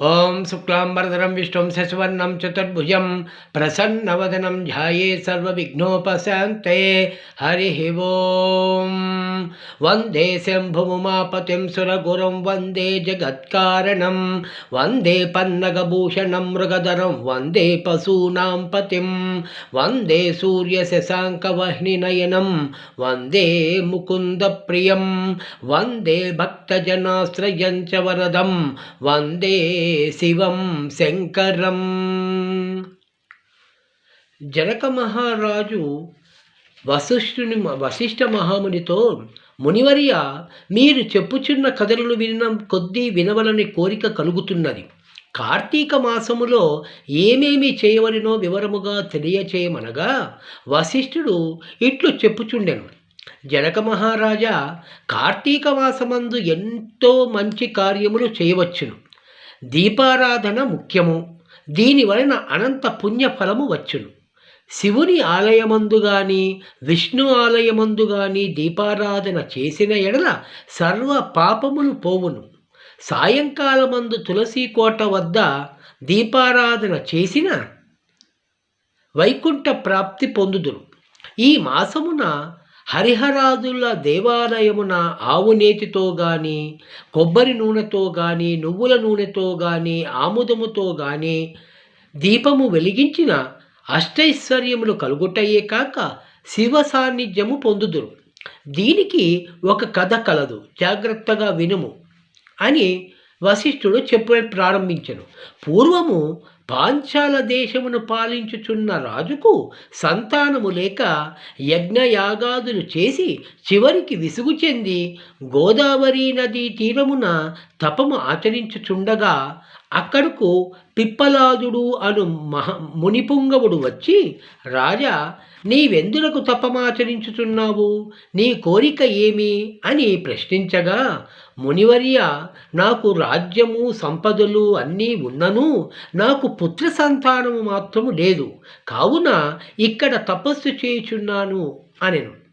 ఓం శుక్లాంబరధరం విష్ణుం శశివర్ణం చతుర్భుజం ప్రసన్నవదనం ధ్యాయే సర్వవిఘ్నోపశాంతే. హరి ఓం. వందే శంభుముమాపతిం సురగురం వందే జగత్కారణం వందే పన్నగభూషణం మృగధరం వందే పశూనాం పతిం వందే సూర్యశశాంకవహ్నినయనం వందే ముకుందప్రియం వందే భక్తజనాశ్రయం చ వరదం వందే శివం శంకరం. జనక మహారాజు వశిష్ఠుని వశిష్ఠ మహామునితో మునివర్య మీరు చెప్పుచున్న కథలను విన కొద్దీ వినవలని కోరిక కలుగుతున్నది. కార్తీక మాసములో ఏమేమి చేయవలనో వివరముగా తెలియచేయమనగా వశిష్ఠుడు ఇట్లు చెప్పుచుండెను. జనక మహారాజా కార్తీక మాసమందు ఎంతో మంచి కార్యములు చేయవచ్చును. దీపారాధన ముఖ్యము. దీని వలన అనంత పుణ్యఫలము వచ్చును. శివుని ఆలయమందు గాని విష్ణు ఆలయమందు గాని దీపారాధన చేసిన ఎడల సర్వ పాపములు పోవును. సాయంకాలమందు తులసి కోట వద్ద దీపారాధన చేసిన వైకుంఠ ప్రాప్తి పొందుదురు. ఈ మాసమున హరిహరాదుల దేవాలయమున ఆవు నేతితో గాని కొబ్బరి నూనెతో గాని నువ్వుల నూనెతో గాని ఆముదముతో గాని దీపము వెలిగించిన అష్టైశ్వర్యములు కలుగుటయే కాక శివ సాన్నిధ్యము పొందుదురు. దీనికి ఒక కథ కలదు జాగ్రత్తగా వినుము అని వశిష్ఠుడు చెప్ప ప్రారంభించను. పూర్వము పాంచాల దేశమును పాలించుచున్న రాజుకు సంతానము లేక యజ్ఞయాగాదులు చేసి చివరికి విసుగు చెంది గోదావరి నదీ తీరమున తపము ఆచరించుచుండగా అక్కడకు పిప్పలాదుడు అను మహ మునిపుంగవుడు వచ్చి రాజా నీవెందులకు తపమాచరించుచున్నావు నీ కోరిక ఏమి? అని ప్రశ్నించగా మునివర్య నాకు రాజ్యము సంపదలు అన్నీ ఉన్నను నాకు పుత్ర సంతానము మాత్రము లేదు. కావున ఇక్కడ తపస్సు చేయుచున్నాను అనెను.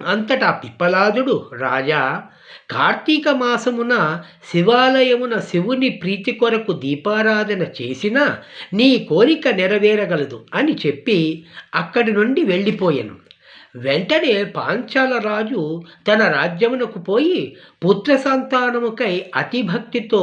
అంతటా పిప్పలాదుడు రాజా కార్తీక మాసమున శివాలయమున శివుని ప్రీతి కొరకు దీపారాధన చేసినా నీ కోరిక నెరవేరగలదు అని చెప్పి అక్కడి నుండి వెళ్ళిపోయాను. వెంటనే పాంచాల రాజు తన రాజ్యమునకు పోయి పుత్ర సంతానముకై అతిభక్తితో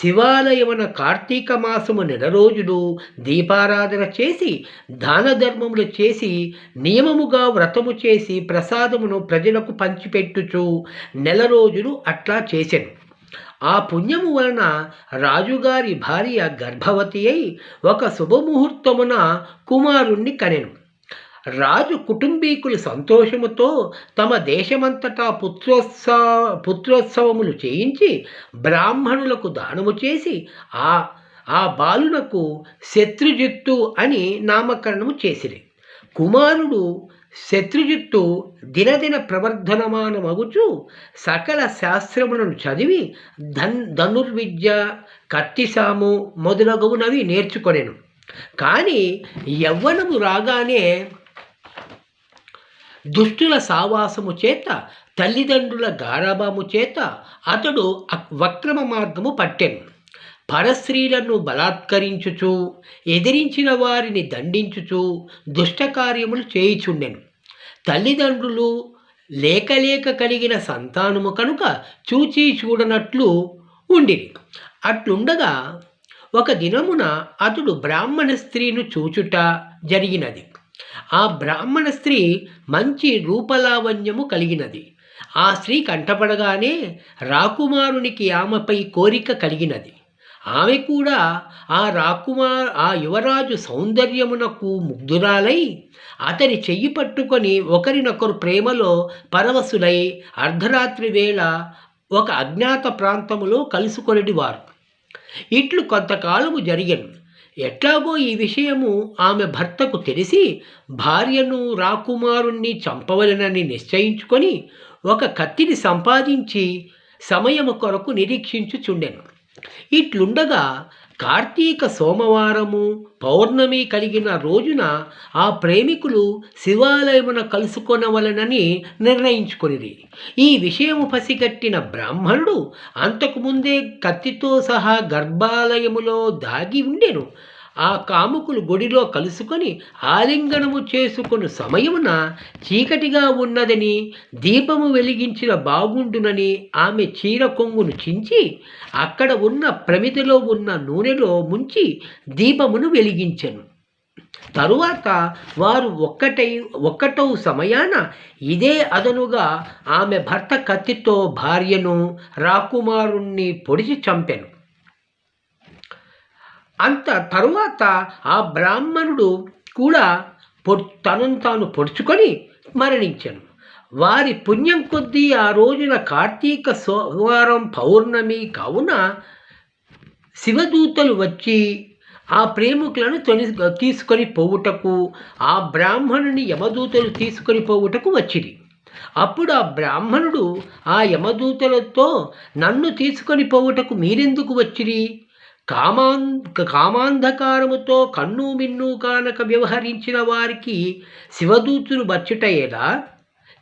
శివాలయమున కార్తీక మాసము నెల రోజులు దీపారాధన చేసి దాన ధర్మములు చేసి నియమముగా వ్రతము చేసి ప్రసాదమును ప్రజలకు పంచిపెట్టుచు నెల రోజులు అట్లా చేశాను ఆ పుణ్యము వలన రాజుగారి భార్య గర్భవతి అయి ఒక శుభముహూర్తమున కుమారుణ్ణి కనెను. రాజు కుటుంబీకులు సంతోషముతో తమ దేశమంతటా పుత్రోత్సవ పుత్రోత్సవములు చేయించి బ్రాహ్మణులకు దానము చేసి ఆ ఆ బాలునకు శత్రుజిత్తు అని నామకరణము చేసిరి. కుమారుడు శత్రుజిత్తు దినదిన ప్రవర్ధనమానమగుచు సకల శాస్త్రములను చదివి ధన్ ధనుర్విద్య కత్తిసాము మొదలగునవి నేర్చుకొనెను. కానీ యవ్వనము రాగానే దుష్టుల సావాసము చేత తల్లిదండ్రుల గారాభము చేత అతడు వక్రమ మార్గము పట్టెను. పరస్త్రీలను బలాత్కరించుచు ఎదిరించిన వారిని దండించుచు దుష్టకార్యములు చేయుచుండెను. తల్లిదండ్రులు లేకలేక కలిగిన సంతానము కనుక చూచి చూడనట్లు ఉండిరి. అట్లుండగా ఒక దినమున అతడు బ్రాహ్మణ స్త్రీను చూచుట జరిగినది. ఆ బ్రాహ్మణ స్త్రీ మంచి రూపలావణ్యము కలిగినది. ఆ స్త్రీ కంటపడగానే రాకుమారునికి ఆమెపై కోరిక కలిగినది. ఆమె కూడా ఆ రాకుమార్ ఆ యువరాజు సౌందర్యమునకు ముగ్ధురాలై అతని చెయ్యి పట్టుకొని ఒకరినొకరు ప్రేమలో పరవశులై అర్ధరాత్రి వేళ ఒక అజ్ఞాత ప్రాంతములో కలుసుకొనిటివారు ఇట్లు కొంతకాలము జరిగను. ఎట్లాగో ఈ విషయము ఆమె భర్తకు తెలిసి భార్యను రాకుమారుణ్ణి చంపవలనని నిశ్చయించుకొని ఒక కత్తిని సంపాదించి సమయము కొరకు నిరీక్షించుచుండెను. ఇట్లుండగా కార్తీక సోమవారము పౌర్ణమి కలిగిన రోజున ఆ ప్రేమికులు శివాలయమున కలుసుకొనవలనని నిర్ణయించుకొనిది ఈ విషయము పసిగట్టిన బ్రాహ్మణుడు అంతకుముందే కత్తితో సహా గర్భాలయములో దాగి ఉండెను. ఆ కాముకులు గుడిలో కలుసుకొని ఆలింగనము చేసుకుని సమయమున చీకటిగా ఉన్నదని దీపము వెలిగించిన బాగుండునని ఆమె చీర కొంగును చించి అక్కడ ఉన్న ప్రమిదిలో ఉన్న నూనెలో ముంచి దీపమును వెలిగించెను. తరువాత వారు ఒక్కటై ఒక్కటో సమయాన ఇదే అదనుగా ఆమె భర్త కత్తితో భార్యను రాకుమారుణ్ణి పొడిచి చంపెను. అంత తరువాత ఆ బ్రాహ్మణుడు కూడా పొ తనను తాను పొడుచుకొని మరణించాను వారి పుణ్యం కొద్దీ ఆ రోజున కార్తీక సోమవారం పౌర్ణమి కావున శివదూతలు వచ్చి ఆ ప్రేమికులను తొని తీసుకొని పోవుటకు ఆ బ్రాహ్మణుని యమదూతలు తీసుకొని పోవుటకు వచ్చిరి. అప్పుడు ఆ బ్రాహ్మణుడు ఆ యమదూతలతో నన్ను తీసుకొని పోవుటకు మీరెందుకు వచ్చిరి? కామాం కామాంధకారముతో కన్ను మిన్ను కానక వ్యవహరించిన వారికి శివదూతులు బచ్చుటయేలా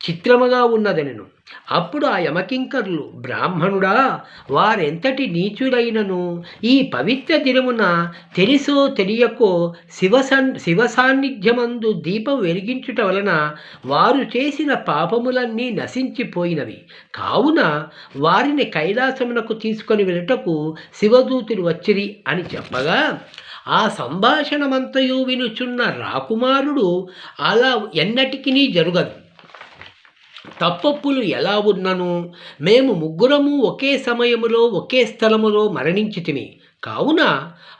చిత్రముగా ఉన్నదనెను. అప్పుడు ఆ యమకింకర్లు బ్రాహ్మణుడా వారెంతటి నీచుడైనను ఈ పవిత్ర దినమున తెలిసో తెలియకో శివ సన్ శివ సాన్నిధ్యమందు దీపం వెలిగించుట వలన వారు చేసిన పాపములన్నీ నశించిపోయినవి. కావున వారిని కైలాసమునకు తీసుకొని వెళ్ళటకు శివదూతులు వచ్చిరి అని చెప్పగా ఆ సంభాషణమంతయు వినుచున్న రాకుమారుడు అలా ఎన్నటికీ జరగదు. తప్పప్పులు ఎలా ఉన్నను? మేము ముగ్గురము ఒకే సమయములో ఒకే స్థలములో మరణించితిమి కావున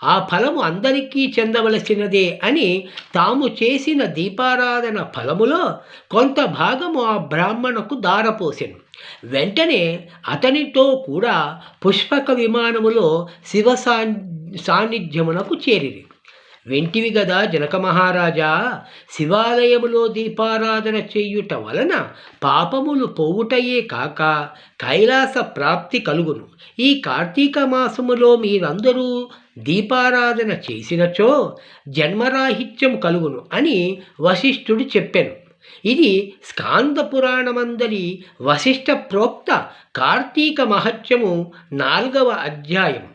ఆ ఫలము అందరికీ చెందవలసినదే అని తాము చేసిన దీపారాధన ఫలములో కొంత భాగము ఆ బ్రాహ్మణకు దారపోసెను వెంటనే అతనితో కూడా పుష్పక విమానములో శివ సాన్నిధ్యమునకు చేరిరి. వెంటివి గదా జనక మహారాజా. శివాలయములో దీపారాధన చేయుట వలన పాపములు పోవుటయే కాక కైలాస ప్రాప్తి కలుగును. ఈ కార్తీక మాసములో మీరందరూ దీపారాధన చేసినచో జన్మరాహిత్యం కలుగును అని వశిష్ఠుడు చెప్పాను. ఇది స్కాంద పురాణమందలి వశిష్ఠ ప్రోక్త కార్తీక మహత్యము నాలుగవ అధ్యాయం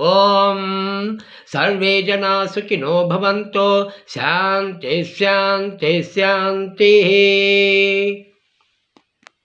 ॐ सर्वे जना सुखिनो भवन्तो शान्ति शान्ति शान्तिः